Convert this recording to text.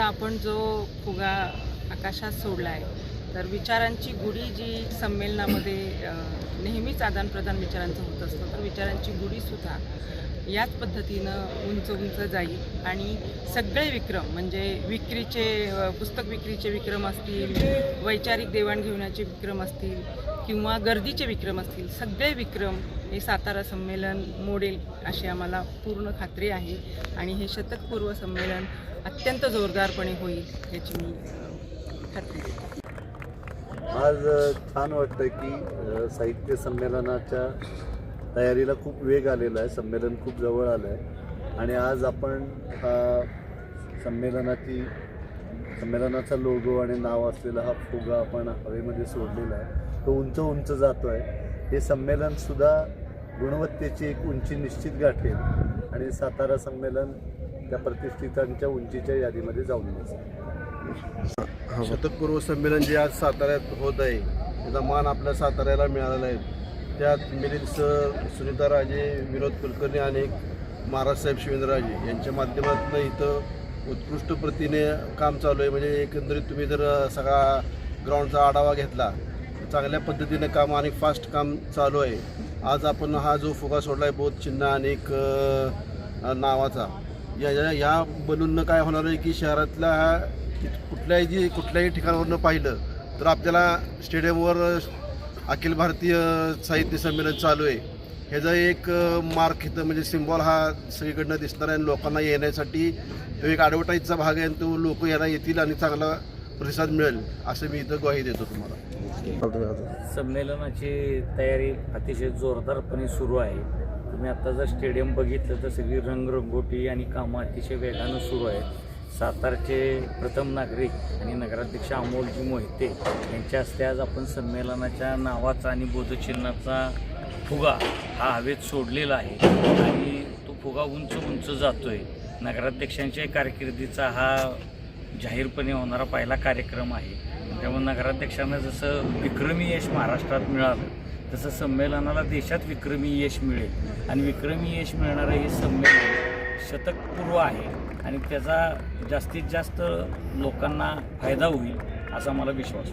आता आपण जो फुगा आकाशात सोडला आहे तर विचारांची गुढी जी संमेलनामध्ये नेहमीच आदानप्रदान विचारांचं होत असतं तर विचारांची गुढीसुद्धा याच पद्धतीनं उंच उंच जाईल. आणि सगळे विक्रम म्हणजे विक्रीचे पुस्तक विक्रीचे विक्रम असतील वैचारिक देवाणघेवाणाचे विक्रम असतील किंवा गर्दीचे विक्रम असतील सगळे विक्रम हे सातारा संमेलन मोडेल अशी आम्हाला पूर्ण खात्री आहे आणि हे शतकपूर्व संमेलन अत्यंत जोरदारपणे होईल याची मी खात्री देते. आज छान वाटतं की साहित्य संमेलनाच्या तयारीला खूप वेग आलेला आहे संमेलन खूप जवळ आलं आहे आणि आज आपण हा संमेलनाची संमेलनाचा लोगो आणि नाव असलेला हा फुगा आपण हवेमध्ये सोडलेला आहे. तो उंच उंच जातो आहे हे संमेलनसुद्धा गुणवत्तेची एक उंची निश्चित गाठेल आणि सातारा संमेलन त्या प्रतिष्ठितांच्या उंचीच्या यादीमध्ये जाऊन बसेल. शतकपूर्व संमेलन जे आज साताऱ्यात होत आहे त्याचा मान आपल्या साताऱ्याला मिळालेला आहे. त्यात मिलिंद सर सुनीता राजे विनोद कुलकर्णी आणि महाराज साहेब शिवेंद्रराजे यांच्या माध्यमातून इथं उत्कृष्ट प्रतीने काम चालू आहे. म्हणजे एकंदरीत तुम्ही जर सगळा ग्राउंडचा आढावा घेतला तर चांगल्या पद्धतीने काम आणि फास्ट काम चालू आहे. आज आपण हा जो फुगा सोडला आहे बोध चिन्ह आणि एक नावाचा या या- या बलूननं काय होणार आहे की शहरातल्या कुठल्याही जी कुठल्याही ठिकाणावरनं पाहिलं तर आपल्याला स्टेडियमवर अखिल भारतीय साहित्य संमेलन चालू आहे. ह्याचा एक मार्क इथं म्हणजे सिम्बॉल हा सगळीकडनं दिसणार आहे आणि लोकांना येण्यासाठी तो एक ॲडव्हर्टाईजचा भाग आहे आणि तो लोक याला येतील आणि चांगला प्रतिसाद मिळेल असं मी इथं ग्वाही देतो तुम्हाला. संमेलनाची तयारी अतिशय जोरदारपणे सुरू आहे. तुम्ही आता जर स्टेडियम बघितलं तर सगळी रंगरंगोटी आणि कामं अतिशय वेगानं सुरू आहेत. सातारचे प्रथम नागरिक आणि नगराध्यक्ष अमोलजी मोहिते यांच्या हस्ते आज आपण संमेलनाच्या नावाचा आणि बोधचिन्हाचा फुगा हा हवेत सोडलेला आहे. आणि तो फुगा उंच उंच जातोय. नगराध्यक्षांच्या कारकिर्दीचा हा जाहीरपणे होणारा पहिला कार्यक्रम आहे. त्यामुळे नगराध्यक्षांना जसं विक्रमी यश महाराष्ट्रात मिळालं तसं संमेलनाला देशात विक्रमी यश मिळेल. आणि विक्रमी यश मिळणारं हे संमेलन शतकपूर्व आहे आणि त्याचा जास्तीत जास्त लोकांना फायदा होईल असा मला विश्वास